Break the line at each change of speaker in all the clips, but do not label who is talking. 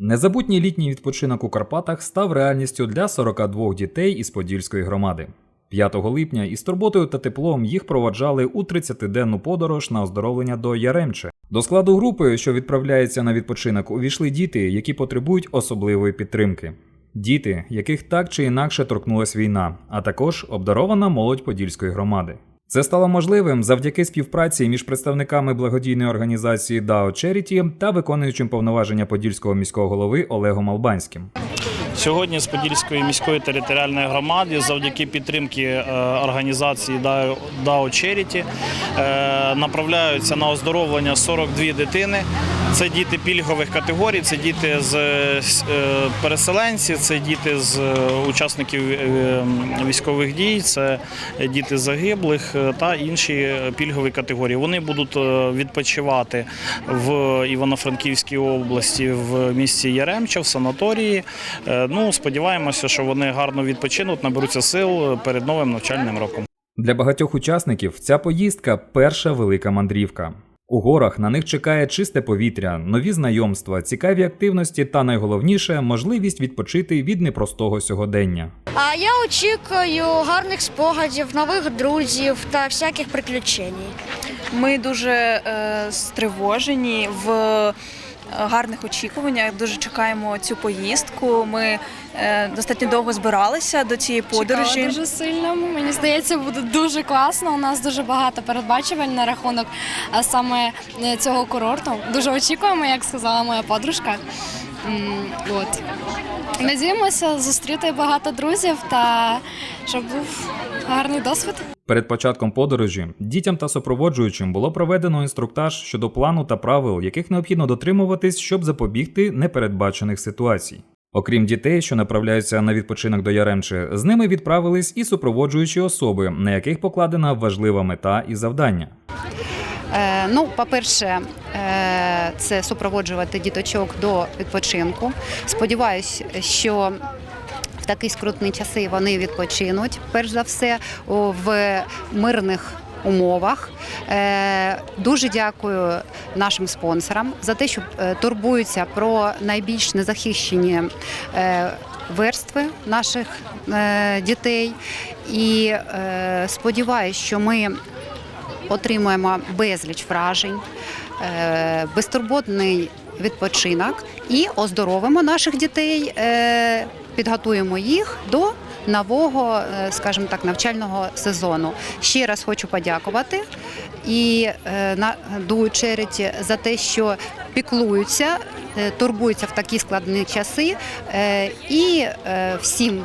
Незабутній літній відпочинок у Карпатах став реальністю для 42 дітей із Подільської громади. 5 липня із турботою та теплом їх проваджали у 30-денну подорож на оздоровлення до Яремче. До складу групи, що відправляється на відпочинок, увійшли діти, які потребують особливої підтримки. Діти, яких так чи інакше торкнулась війна, а також обдарована молодь Подільської громади. Це стало можливим завдяки співпраці між представниками благодійної організації DAO Charity та виконуючим повноваження подільського міського голови Олегом Албанським.
Сьогодні з Подільської міської територіальної громади, завдяки підтримки е, організації DAO Charity, е, направляються на оздоровлення 42 дитини. Це діти пільгових категорій, це діти з е, переселенців, це діти з е, учасників е, військових дій, це діти загиблих е, та інші пільгові категорії. Вони будуть е, відпочивати в Івано-Франківській області в місті Яремча в санаторії. Е, Ну, сподіваємося, що вони гарно відпочинуть, наберуться сил перед новим навчальним роком.
Для багатьох учасників ця поїздка перша велика мандрівка. У горах на них чекає чисте повітря, нові знайомства, цікаві активності та найголовніше можливість відпочити від непростого сьогодення.
А я очікую гарних спогадів, нових друзів та всяких приключень.
Ми дуже е, стривожені в гарних очікуваннях. Дуже чекаємо цю поїздку. Ми е, достатньо довго збиралися до цієї подорожі.
Чекала дуже сильно. Мені здається, буде дуже класно. У нас дуже багато передбачувань на рахунок саме е, цього курорту. Дуже очікуємо, як сказала моя подружка. От. Надіємося зустріти багато друзів та щоб був гарний досвід.
Перед початком подорожі дітям та супроводжуючим було проведено інструктаж щодо плану та правил, яких необхідно дотримуватись, щоб запобігти непередбачених ситуацій. Окрім дітей, що направляються на відпочинок до Яремче, з ними відправились і супроводжуючі особи, на яких покладена важлива мета і завдання.
Е, Ну, по-перше, е, це супроводжувати діточок до відпочинку. Сподіваюсь, що в такі скрутні часи вони відпочинуть, перш за все, в мирних умовах. Е, Дуже дякую нашим спонсорам за те, що турбуються про найбільш незахищені верстви наших дітей. І сподіваюся, що ми отримуємо безліч вражень, е, безтурботний відпочинок і оздоровимо наших дітей, е, підготуємо їх до нового, е, скажімо так, навчального сезону. Ще раз хочу подякувати і на Charity за те, що піклуються, турбуються в такі складні часи, і всім.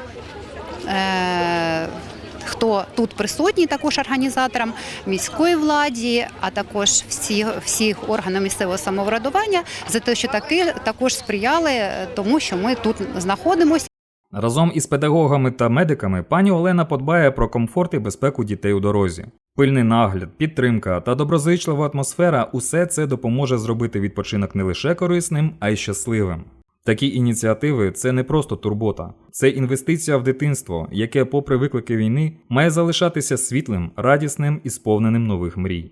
Хто тут присутній, також організаторам міської владі, а також всі, всіх органам місцевого самоврядування за те, що таки також сприяли е, тому, що ми тут знаходимося.
Разом із педагогами та медиками пані Олена подбає про комфорт і безпеку дітей у дорозі. Пильний нагляд, підтримка та доброзичлива атмосфера усе це допоможе зробити відпочинок не лише корисним, а й щасливим. Такі ініціативи це не просто турбота, це інвестиція в дитинство, яке, попри виклики війни, має залишатися світлим, радісним і сповненим нових мрій.